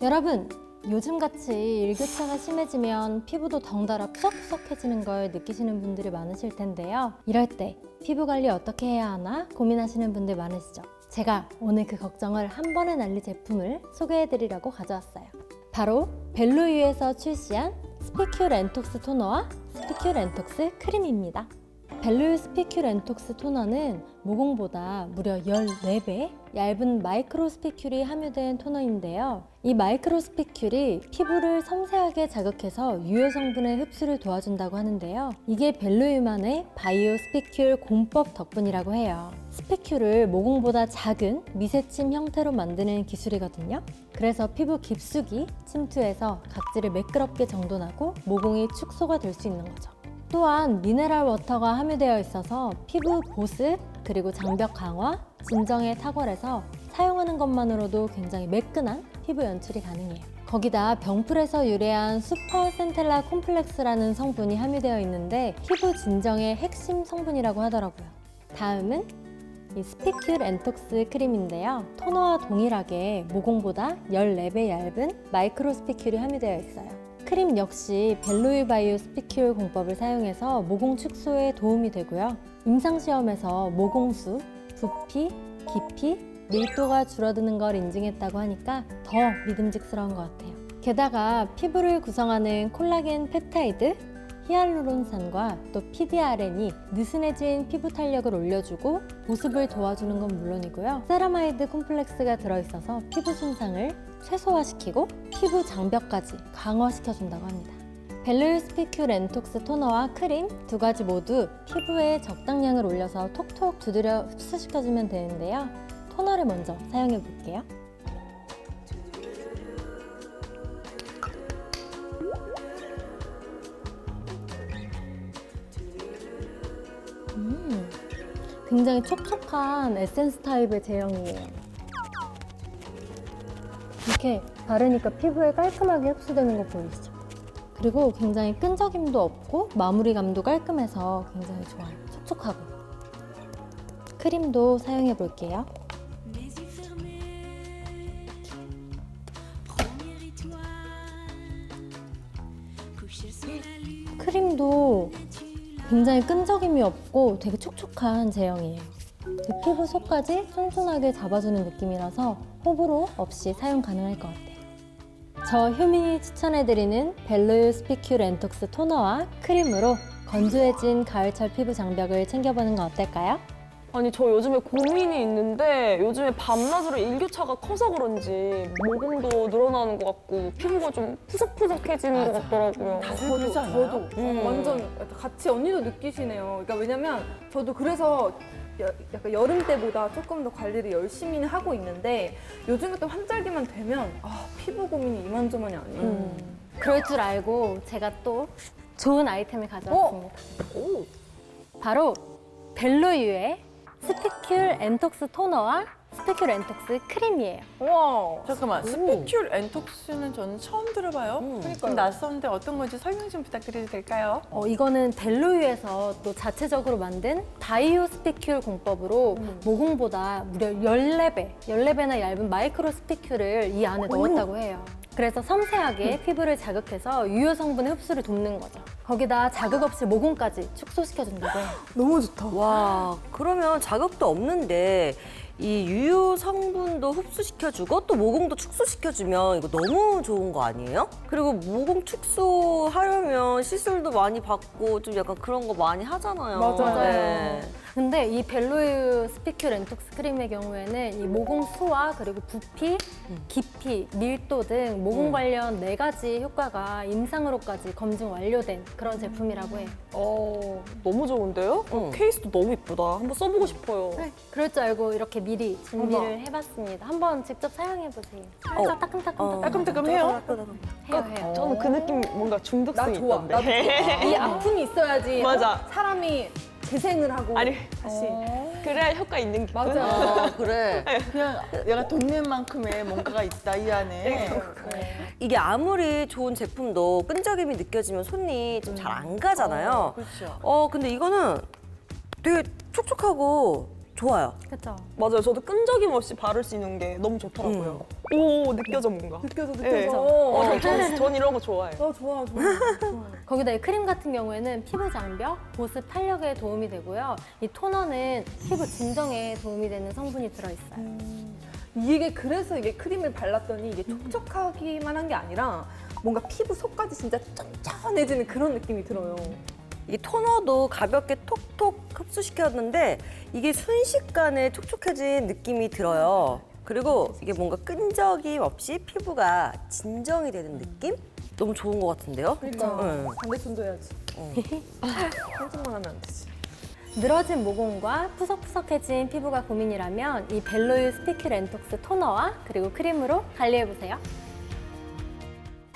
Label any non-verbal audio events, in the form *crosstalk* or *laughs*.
여러분, 요즘같이 일교차가 심해지면 피부도 덩달아 푸석푸석해지는 걸 느끼시는 분들이 많으실 텐데요. 이럴 때 피부 관리 어떻게 해야 하나 고민하시는 분들 많으시죠? 제가 오늘 그 걱정을 한 번에 날릴 제품을 소개해드리려고 가져왔어요. 바로 벨로유에서 출시한 스피큐 렌톡스 토너와 스피큐 렌톡스 크림입니다. 벨로유 스피큐 렌톡스 토너는 모공보다 무려 14배 얇은 마이크로 스피큘이 함유된 토너인데요. 이 마이크로 스피큘이 피부를 섬세하게 자극해서 유효 성분의 흡수를 도와준다고 하는데요. 이게 벨로유만의 바이오 스피큘 공법 덕분이라고 해요. 스피큘을 모공보다 작은 미세침 형태로 만드는 기술이거든요. 그래서 피부 깊숙이 침투해서 각질을 매끄럽게 정돈하고 모공이 축소가 될 수 있는 거죠. 또한 미네랄 워터가 함유되어 있어서 피부 보습 그리고 장벽 강화, 진정에 탁월해서 사용하는 것만으로도 굉장히 매끈한 피부 연출이 가능해요. 거기다 병풀에서 유래한 슈퍼 센텔라 콤플렉스라는 성분이 함유되어 있는데 피부 진정의 핵심 성분이라고 하더라고요. 다음은 이 스피큘 엔톡스 크림인데요. 토너와 동일하게 모공보다 14배 얇은 마이크로 스피큘이 함유되어 있어요. 크림 역시 벨로유 바이오 스피큘 공법을 사용해서 모공 축소에 도움이 되고요. 임상시험에서 모공수, 부피, 깊이, 밀도가 줄어드는 걸 인증했다고 하니까 더 믿음직스러운 것 같아요. 게다가 피부를 구성하는 콜라겐 펩타이드, 히알루론산과 또 PDRN이 느슨해진 피부 탄력을 올려주고 보습을 도와주는 건 물론이고요. 세라마이드 콤플렉스가 들어있어서 피부 손상을 최소화시키고 피부 장벽까지 강화시켜준다고 합니다. 벨루유 스피큐 렌톡스 토너와 크림 두 가지 모두 피부에 적당량을 올려서 톡톡 두드려 흡수시켜주면 되는데요. 토너를 먼저 사용해 볼게요. 굉장히 촉촉한 에센스 타입의 제형이에요. 이렇게 바르니까 피부에 깔끔하게 흡수되는 거 보이시죠? 그리고 굉장히 끈적임도 없고 마무리감도 깔끔해서 굉장히 좋아요. 촉촉하고. 크림도 사용해 볼게요. 크림도 굉장히 끈적임이 없고 되게 촉촉한 제형이에요. 제 피부 속까지 쫀쫀하게 잡아주는 느낌이라서 호불호 없이 사용 가능할 것 같아요. 저 효민이 추천해드리는 벨로유 스피큐 렌톡스 토너와 크림으로 건조해진 가을철 피부 장벽을 챙겨보는 건 어떨까요? 아니 저 요즘에 고민이 있는데 요즘에 밤낮으로 일교차가 커서 그런지 모공도 늘어나는 것 같고 피부가 좀 푸석푸석해지는 것 같더라고요. 저도 저도 음. 완전 같이 언니도 느끼시네요. 그러니까 왜냐면 저도 그래서 여- 약간 여름 때보다 조금 더 관리를 열심히 하고 있는데 요즘 같은 환절기만 되면 아, 피부 고민이 이만저만이 아니에요. 음. 그럴 줄 알고 제가 또 좋은 아이템을 가져왔습니다. 바로 벨로유의 스피큘 엔톡스 토너와 스피큘 엔톡스 크림이에요. 우와. 잠깐만, 스피큘 엔톡스는 저는 처음 들어봐요. 좀 낯선데 어떤 건지 설명 좀 부탁드려도 될까요? 어, 이거는 벨로유에서 또 자체적으로 만든 바이오 스피큘 공법으로 모공보다 무려 14배, 14배나 얇은 마이크로 스피큘을 이 안에 넣었다고 해요. 그래서 섬세하게 피부를 자극해서 유효 성분의 흡수를 돕는 거죠. 거기다 자극 없이 모공까지 축소시켜준다고 해요. *gasps* 너무 좋다. 와, 그러면 자극도 없는데 이 유효 성분도 흡수시켜주고 또 모공도 축소시켜주면 이거 너무 좋은 거 아니에요? 그리고 모공 축소하려면 시술도 많이 받고 좀 약간 그런 거 많이 하잖아요. 맞아요. 네. 근데 이 벨로유 스피큐 렌톡 스 크림의 경우에는 이 모공 수와 그리고 부피, 깊이, 밀도 등 모공 관련 네 가지 효과가 임상으로까지 검증 완료된 그런 제품이라고 해요. 어 너무 좋은데요? 응. 케이스도 너무 이쁘다. 한번 써보고 싶어요. 네, 그럴 줄 알고 이렇게 미리 준비를 해봤습니다. 한번 직접 사용해 보세요. 살짝 어. 따끔따끔 어. 따끔따끔해요? 해요, 해요. 저는 그 느낌 뭔가 중독성이 나 좋아. 있던데. 나도 좋아. 이 아픔이 있어야지 맞아. 어, 사람이 재생을 하고 아니 다시 그래야 효과 있는 기분. 맞아. 아, 그래. *laughs* 그냥 내가 돈 낸 만큼의 뭔가가 있다, 이 안에. 이게 아무리 좋은 제품도 끈적임이 느껴지면 손이 좀 잘 안 가잖아요. 그렇죠. 어, 근데 이거는 되게 촉촉하고 좋아요. 그쵸? 맞아요. 저도 끈적임 없이 바를 수 있는 게 너무 좋더라고요. 오 느껴져 뭔가. 느껴져 느껴져. 네. 어, 전, 전, 전 이런 거 좋아해요. 어, 좋아 좋아. 좋아. 거기다 이 크림 같은 경우에는 피부 장벽, 보습, 탄력에 도움이 되고요. 이 토너는 피부 진정에 도움이 되는 성분이 들어있어요. 이게 그래서 이게 크림을 발랐더니 이게 촉촉하기만 한 게 아니라 뭔가 피부 속까지 진짜 쫀쫀해지는 그런 느낌이 들어요. 이 토너도 가볍게 톡톡 흡수시켰는데 이게 순식간에 촉촉해진 느낌이 들어요. 그리고 이게 뭔가 끈적임 없이 피부가 진정이 되는 느낌? 너무 좋은 것 같은데요? 그러니까 네. 반대손도 해야지. 한쪽만 하면 안 되지. 늘어진 모공과 푸석푸석해진 피부가 고민이라면 이 벨로유 스티키 렌톡스 토너와 그리고 크림으로 관리해보세요.